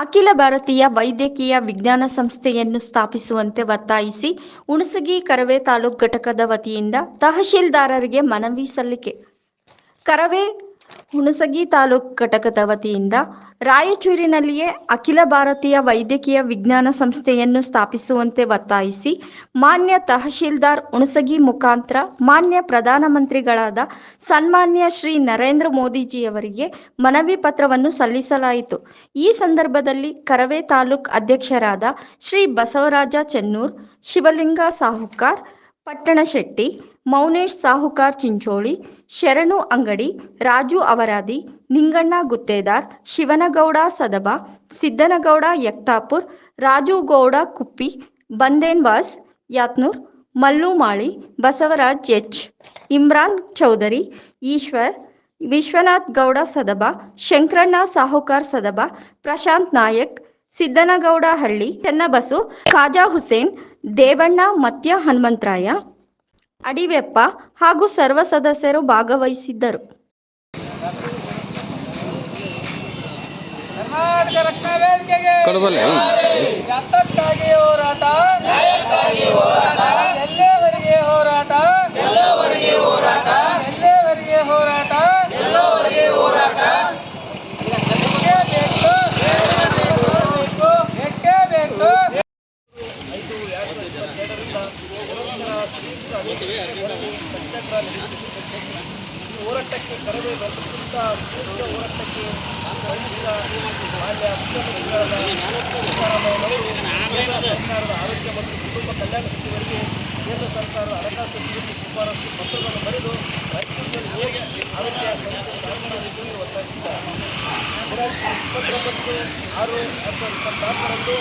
ಅಖಿಲ ಭಾರತೀಯ ವೈದ್ಯಕೀಯ ವಿಜ್ಞಾನ ಸಂಸ್ಥೆಯನ್ನು ಸ್ಥಾಪಿಸುವಂತೆ ಒತ್ತಾಯಿಸಿ ಹುಣಸಗಿ ಕರವೇ ತಾಲೂಕು ಘಟಕದ ವತಿಯಿಂದ ತಹಶೀಲ್ದಾರರಿಗೆ ಮನವಿ ಸಲ್ಲಿಕೆ. ಕರವೇ ಹುಣಸಗಿ ತಾಲೂಕ್ ಘಟಕದ ವತಿಯಿಂದ ರಾಯಚೂರಿನಲ್ಲಿಯೇ ಅಖಿಲ ಭಾರತೀಯ ವೈದ್ಯಕೀಯ ವಿಜ್ಞಾನ ಸಂಸ್ಥೆಯನ್ನು ಸ್ಥಾಪಿಸುವಂತೆ ಒತ್ತಾಯಿಸಿ ಮಾನ್ಯ ತಹಶೀಲ್ದಾರ್ ಹುಣಸಗಿ ಮುಖಾಂತರ ಮಾನ್ಯ ಪ್ರಧಾನಮಂತ್ರಿಗಳಾದ ಸನ್ಮಾನ್ಯ ಶ್ರೀ ನರೇಂದ್ರ ಮೋದಿಜಿಯವರಿಗೆ ಮನವಿ ಪತ್ರವನ್ನು ಸಲ್ಲಿಸಲಾಯಿತು. ಈ ಸಂದರ್ಭದಲ್ಲಿ ಕರವೇ ತಾಲೂಕ್ ಅಧ್ಯಕ್ಷರಾದ ಶ್ರೀ ಬಸವರಾಜ ಚೆನ್ನೂರ್, ಶಿವಲಿಂಗ ಸಾಹುಕಾರ್, ಪಟ್ಟಣಶೆಟ್ಟಿ ಮೌನೇಶ್ ಸಾಹುಕಾರ್ ಚಿಂಚೋಳಿ, ಶರಣು ಅಂಗಡಿ, ರಾಜು ಅವರಾದಿ, ನಿಂಗಣ್ಣ ಗುತ್ತೇದಾರ್, ಶಿವನಗೌಡ ಸದಬ, ಸಿದ್ದನಗೌಡ ಯಕ್ತಾಪುರ್, ರಾಜು ಗೌಡ ಕುಪ್ಪಿ ಬಂದೇನ್ವಾಸ್ ಯಾತ್ನೂರ್, ಮಲ್ಲು ಮಾಳಿ, ಬಸವರಾಜ್ ಎಚ್, ಇಮ್ರಾನ್ ಚೌಧರಿ, ಈಶ್ವರ್, ವಿಶ್ವನಾಥ್ ಗೌಡ ಸದಬ, ಶಂಕರಣ್ಣ ಸಾಹುಕಾರ್ ಸದಬ, ಪ್ರಶಾಂತ್ ನಾಯಕ್, ಸಿದ್ದನಗೌಡ ಹಳ್ಳಿ, ಚೆನ್ನಬಸು, ಖಾಜಾ ಹುಸೇನ್, ದೇವಣ್ಣ ಮತ್ಯ ಹನುಮಂತರಾಯ ಅಡಿವೆಪ್ಪ ಹಾಗೂ ಸರ್ವ ಸದಸ್ಯರು ಭಾಗವಹಿಸಿದ್ದರು. ಕರ್ನಾಟಕ ರಕ್ಷಣಾ ವೇದಿಕೆಗೆ ಯಾತಕ್ಕಾಗಿ ಹೋರಾಟ ಎಲ್ಲಿಯವರೆಗೆ ಹೋರಾಟ ಎಲ್ಲಿಯವರೆಗೆ ಹೋರಾಟ ಬೇಕೇ ಬೇಕು ಬೇಕೇ ಬೇಕು. ಹೋರಾಟಕ್ಕೆ ಕರೆದೇ ಬರ್ತಕ್ಕಂಥ ಹೋರಾಟಕ್ಕೆ ಮಾನ್ಯ ಸರ್ಕಾರದ ಆರೋಗ್ಯ ಮತ್ತು ಕುಟುಂಬ ಕಲ್ಯಾಣ ಸಚಿವರಿಗೆ ಕೇಂದ್ರ ಸರ್ಕಾರದ ಹಣಕಾಸು ಸಚಿವರಿಗೆ ಶಿಫಾರಸು ಪತ್ರವನ್ನು ಬರೆದು ರಾಜ್ಯದಲ್ಲಿ ಹೇಗೆ ಆರೋಗ್ಯ ಇಪ್ಪತ್ತೊಂಬತ್ತು ಆರು ಸಾವಿರದ ಇಪ್ಪತ್ನಾಲ್ಕರಂದು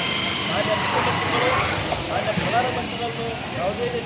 ಮಾನ್ಯ ಮುಖ್ಯಮಂತ್ರಿಗಳು, ಮಾನ್ಯ ಪ್ರಧಾನಮಂತ್ರಿಗಳನ್ನು ಯಾವುದೇ ರೀತಿ